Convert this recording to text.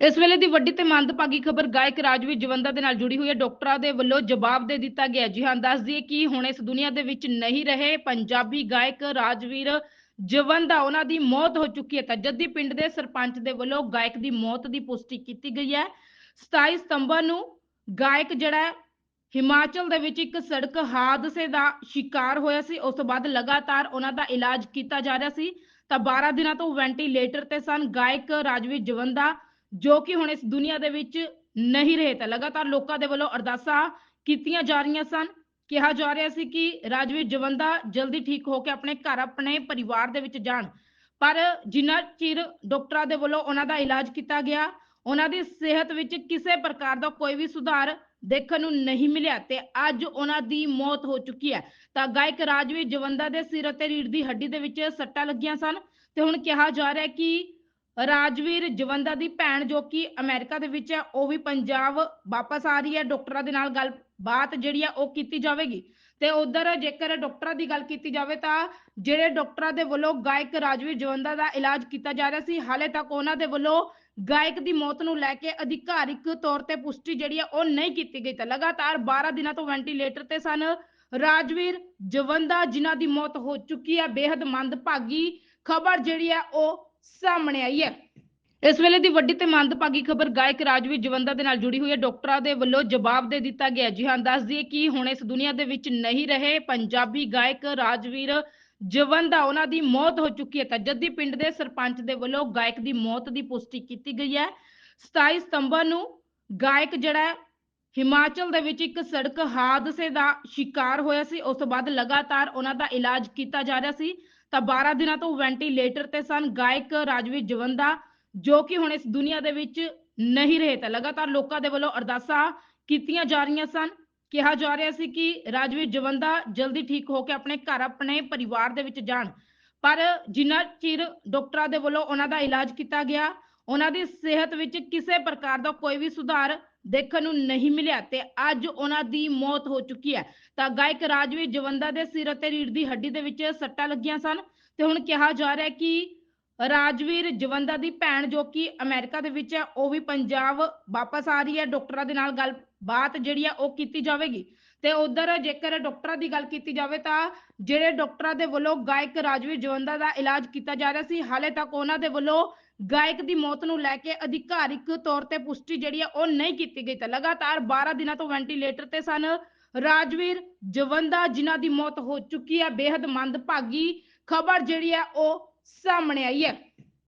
ਇਸ ਵੇਲੇ ਦੀ ਵੱਡੀ ਤੇ ਮੰਦਭਾਗੀ ਖਬਰ ਗਾਇਕ ਰਾਜਵੀਰ ਜਵੰਦਾ ਦੇ ਨਾਲ ਜੁੜੀ ਹੋਈ ਹੈ। ਡਾਕਟਰਾਂ ਦੇ ਵੱਲੋਂ ਜਵਾਬ ਦੇ ਦਿੱਤਾ ਗਿਆ ਹੈ। ਜੀ ਹਾਂ, ਦੱਸ ਦਈਏ ਕਿ ਹੁਣ ਇਸ ਦੁਨੀਆ ਦੇ ਵਿੱਚ ਨਹੀਂ ਰਹੇ ਪੰਜਾਬੀ ਗਾਇਕ ਰਾਜਵੀਰ ਜਵੰਦਾ। ਉਹਨਾਂ ਦੀ ਮੌਤ ਹੋ ਚੁੱਕੀ ਹੈ। ਤਾਂ ਜੱਦੀ ਪਿੰਡ ਦੇ ਸਰਪੰਚ ਦੇ ਵੱਲੋਂ ਗਾਇਕ ਦੀ ਮੌਤ ਦੀ ਪੁਸ਼ਟੀ ਕੀਤੀ ਗਈ ਹੈ। 27 ਸਤੰਬਰ ਨੂੰ ਗਾਇਕ ਜਿਹੜਾ ਹਿਮਾਚਲ ਦੇ ਵਿੱਚ ਇੱਕ ਸੜਕ ਹਾਦਸੇ ਦਾ ਸ਼ਿਕਾਰ ਹੋਇਆ ਸੀ। ਉਸ ਤੋਂ ਬਾਅਦ ਲਗਾਤਾਰ ਉਹਨਾਂ ਦਾ ਇਲਾਜ ਕੀਤਾ ਜਾ ਰਿਹਾ ਸੀ। ਤਾਂ 12 ਦਿਨਾਂ ਤੋਂ ਵੈਂਟੀਲੇਟਰ ਤੇ ਸਨ। ਗਾਇਕ ਰਾਜਵੀਰ ਜਵੰਦਾ ਜੋ ਕਿ ਹੁਣ ਇਸ ਦੁਨੀਆ ਦੇ ਵਿੱਚ ਨਹੀਂ ਰਹੇ ਤਾਂ ਲਗਾਤਾਰ ਲੋਕਾਂ ਦੇ ਵੱਲੋਂ ਅਰਦਾਸਾਂ ਕੀਤੀਆਂ ਜਾ ਰਹੀਆਂ ਸਨ। ਕਿਹਾ ਜਾ ਰਿਹਾ ਸੀ ਕਿ ਰਾਜਵੀਰ ਜਵੰਦਾ ਜਲਦੀ ਠੀਕ ਹੋ ਕੇ ਆਪਣੇ ਘਰ, ਆਪਣੇ ਪਰਿਵਾਰ ਦੇ ਵਿੱਚ ਜਾਣ। ਪਰ ਜਿੰਨਾ ਚਿਰ ਡਾਕਟਰਾਂ ਦੇ ਵੱਲੋਂ ਉਹਨਾਂ ਦਾ ਇਲਾਜ ਕੀਤਾ ਗਿਆ, ਉਹਨਾਂ ਦੀ ਸਿਹਤ ਵਿੱਚ ਕਿਸੇ ਪ੍ਰਕਾਰ ਦਾ ਕੋਈ ਵੀ ਸੁਧਾਰ ਦੇਖਣ ਨੂੰ ਨਹੀਂ ਮਿਲਿਆ ਤੇ ਅੱਜ ਉਹਨਾਂ ਦੀ ਮੌਤ ਹੋ ਚੁੱਕੀ ਹੈ। ਤਾਂ ਗਾਇਕ ਰਾਜਵੀਰ ਜਵੰਦਾ ਦੇ ਸਿਰ ਅਤੇ ਰੀੜ ਦੀ ਹੱਡੀ ਦੇ ਵਿੱਚ ਸੱਟਾਂ ਲੱਗੀਆਂ ਸਨ ਤੇ ਹੁਣ ਕਿਹਾ ਜਾ ਰਿਹਾ ਹੈ ਕਿ ਰਾਜਵੀਰ ਜਵੰਦਾ ਦੀ ਭੈਣ ਜੋ ਕਿ ਅਮਰੀਕਾ ਦੇ ਵਿੱਚ ਹੈ, ਉਹ ਵੀ ਪੰਜਾਬ ਵਾਪਸ ਆ ਰਹੀ ਹੈ। ਡਾਕਟਰਾਂ ਦੇ ਨਾਲ ਗੱਲਬਾਤ ਜਿਹੜੀ ਆ, ਉਹ ਕੀਤੀ ਜਾਵੇਗੀ। ਤੇ ਉਧਰ ਜੇਕਰ ਡਾਕਟਰਾਂ ਦੀ ਗੱਲ ਕੀਤੀ ਜਾਵੇ ਤਾਂ ਜਿਹੜੇ ਡਾਕਟਰਾਂ ਦੇ ਵੱਲੋਂ ਗਾਇਕ ਰਾਜਵੀਰ ਜਵੰਦਾ ਦਾ ਇਲਾਜ ਕੀਤਾ ਜਾ ਰਿਹਾ ਸੀ, ਹਾਲੇ ਤੱਕ ਉਹਨਾਂ ਦੇ ਵੱਲੋਂ ਗਾਇਕ ਦੀ ਮੌਤ ਨੂੰ ਲੈ ਕੇ ਅਧਿਕਾਰਿਕ ਤੌਰ ਤੇ ਪੁਸ਼ਟੀ ਜਿਹੜੀ ਆ, ਉਹ ਨਹੀਂ ਕੀਤੀ ਗਈ ਤਾਂ ਲਗਾਤਾਰ 12 ਦਿਨਾਂ ਤੋਂ ਵੈਂਟੀਲੇਟਰ ਤੇ ਸਨ। ਰਾਜਵੀਰ ਜਵੰਦਾ ਜਿਨ੍ਹਾਂ ਦੀ ਮੌਤ ਹੋ ਚੁੱਕੀ ਹੈ ਬੇहद ਮੰਦਭਾਗੀ ਖਬਰ ਜਿਹੜੀ ਹੈ ਉਹ ਸਾਹਮਣੇ ਆਈ ਹੈ। ਇਸ ਵੇਲੇ ਦੀ ਵੱਡੀ ਤੇ ਮੰਦਭਾਗੀ ਖਬਰ ਗਾਇਕ ਰਾਜਵੀਰ ਜਵੰਦਾ ਦੇ ਨਾਲ ਜੁੜੀ ਹੋਈ ਹੈ। ਡਾਕਟਰਾਂ ਦੇ ਵੱਲੋਂ ਜਵਾਬ ਦੇ ਦਿੱਤਾ ਗਿਆ ਜੀ ਹਾਂ, ਦੱਸ ਦਈਏ ਕਿ ਹੁਣ ਇਸ ਦੁਨੀਆ ਦੇ ਵਿੱਚ ਨਹੀਂ ਰਹੇ ਪੰਜਾਬੀ ਗਾਇਕ ਰਾਜਵੀਰ ਜਵੰਦਾ। ਉਹਨਾਂ ਦੀ ਮੌਤ ਹੋ ਚੁੱਕੀ ਹੈ। ਤਾਂ ਜੱਦੀ ਪਿੰਡ ਦੇ ਸਰਪੰਚ ਦੇ ਵੱਲੋਂ ਗਾਇਕ ਦੀ ਮੌਤ ਦੀ ਪੁਸ਼ਟੀ ਕੀਤੀ ਗਈ ਹੈ। 27 ਸਤੰਬਰ ਨੂੰ ਗਾਇਕ ਜਿਹੜਾ ਹਿਮਾਚਲ ਦੇ ਵਿੱਚ ਇੱਕ ਸੜਕ ਹਾਦਸੇ ਦਾ ਸ਼ਿਕਾਰ ਹੋਇਆ ਸੀ। ਉਸ ਤੋਂ ਬਾਅਦ ਲਗਾਤਾਰ ਉਹਨਾਂ ਦਾ ਇਲਾਜ ਕੀਤਾ ਜਾ ਰਿਹਾ ਸੀ। ਤਾਂ 12 ਦਿਨਾਂ ਤੋਂ ਵੈਂਟੀਲੇਟਰ ਤੇ ਸਨ ਗਾਇਕ ਰਾਜਵੀਰ ਜਵੰਦਾ, ਜੋ ਕਿ ਹੁਣ ਇਸ ਦੁਨੀਆ ਦੇ ਵਿੱਚ ਨਹੀਂ ਰਹੇ ਤਾਂ ਲਗਾਤਾਰ ਲੋਕਾਂ ਦੇ ਵੱਲੋਂ ਅਰਦਾਸਾਂ ਕੀਤੀਆਂ ਜਾ ਰਹੀਆਂ ਸਨ। ਕਿਹਾ ਜਾ ਰਿਹਾ ਸੀ ਕਿ ਰਾਜਵੀਰ ਜਵੰਦਾ ਜਲਦੀ ਠੀਕ ਹੋ ਕੇ ਆਪਣੇ ਘਰ, ਆਪਣੇ ਪਰਿਵਾਰ ਦੇ ਵਿੱਚ ਜਾਣ। ਪਰ ਜਿੰਨਾ ਚਿਰ ਡਾਕਟਰਾਂ ਦੇ ਵੱਲੋਂ ਉਹਨਾਂ ਦਾ ਇਲਾਜ ਕੀਤਾ ਗਿਆ, ਉਹਨਾਂ ਦੀ ਸਿਹਤ ਵਿੱਚ ਕਿਸੇ ਪ੍ਰਕਾਰ ਦਾ ਕੋਈ ਵੀ ਸੁਧਾਰ ਦੇਖਣ ਨੂੰ ਨਹੀਂ ਮਿਲਿਆ ਤੇ ਅੱਜ ਉਹਨਾਂ ਦੀ ਮੌਤ ਹੋ ਚੁੱਕੀ ਹੈ। ਤਾਂ ਗਾਇਕ ਰਾਜਵੀਰ ਜਵੰਦਾ ਦੇ ਸਿਰ ਅਤੇ ਰੀੜ੍ਹ ਦੀ ਹੱਡੀ ਦੇ ਵਿੱਚ ਸੱਟਾਂ ਲੱਗੀਆਂ ਸਨ ਤੇ ਹੁਣ ਕਿਹਾ ਜਾ ਰਿਹਾ ਹੈ ਕਿ ਰਾਜਵੀਰ ਜਵੰਦਾ ਦੀ ਭੈਣ ਜੋ ਕਿ ਅਮਰੀਕਾ ਦੇ ਵਿੱਚ ਹੈ, ਉਹ ਵੀ ਪੰਜਾਬ ਵਾਪਸ ਆ ਰਹੀ ਹੈ। ਡਾਕਟਰਾਂ ਦੇ ਨਾਲ ਗੱਲ ਬਾਤ ਜਿਹੜੀ ਆ ਉਹ ਕੀਤੀ ਜਾਵੇਗੀ। ਤੇ ਉਧਰ ਜੇਕਰ ਡਾਕਟਰਾਂ ਦੀ ਗੱਲ ਕੀਤੀ ਜਾਵੇ ਤਾਂ ਜਿਹੜੇ ਡਾਕਟਰਾਂ ਦੇ ਵੱਲੋਂ ਗਾਇਕ ਰਾਜਵੀਰ ਜਵੰਦਾ ਦਾ ਇਲਾਜ ਕੀਤਾ ਜਾ ਰਿਹਾ ਸੀ, ਹਾਲੇ ਤੱਕ ਉਹਨਾਂ ਦੇ ਵੱਲੋਂ ਗਾਇਕ ਦੀ ਮੌਤ ਨੂੰ ਲੈ ਕੇ ਅਧਿਕਾਰਿਕ ਤੌਰ ਤੇ ਪੁਸ਼ਟੀ ਜਿਹੜੀ ਹੈ ਉਹ ਨਹੀਂ ਕੀਤੀ ਗਈ ਤਾਂ ਲਗਾਤਾਰ 12 ਦਿਨਾਂ ਤੋਂ ਵੈਂਟੀਲੇਟਰ ਤੇ ਸਨ। ਰਾਜਵੀਰ, ਜਵੰਦਾ ਜਿਨ੍ਹਾਂ ਦੀ ਮੌਤ ਹੋ ਚੁੱਕੀ ਹੈ ਬੇहद ਮੰਦਭਾਗੀ ਖਬਰ ਜਿਹੜੀ ਹੈ ਉਹ ਸਾਹਮਣੇ ਆਈ ਹੈ।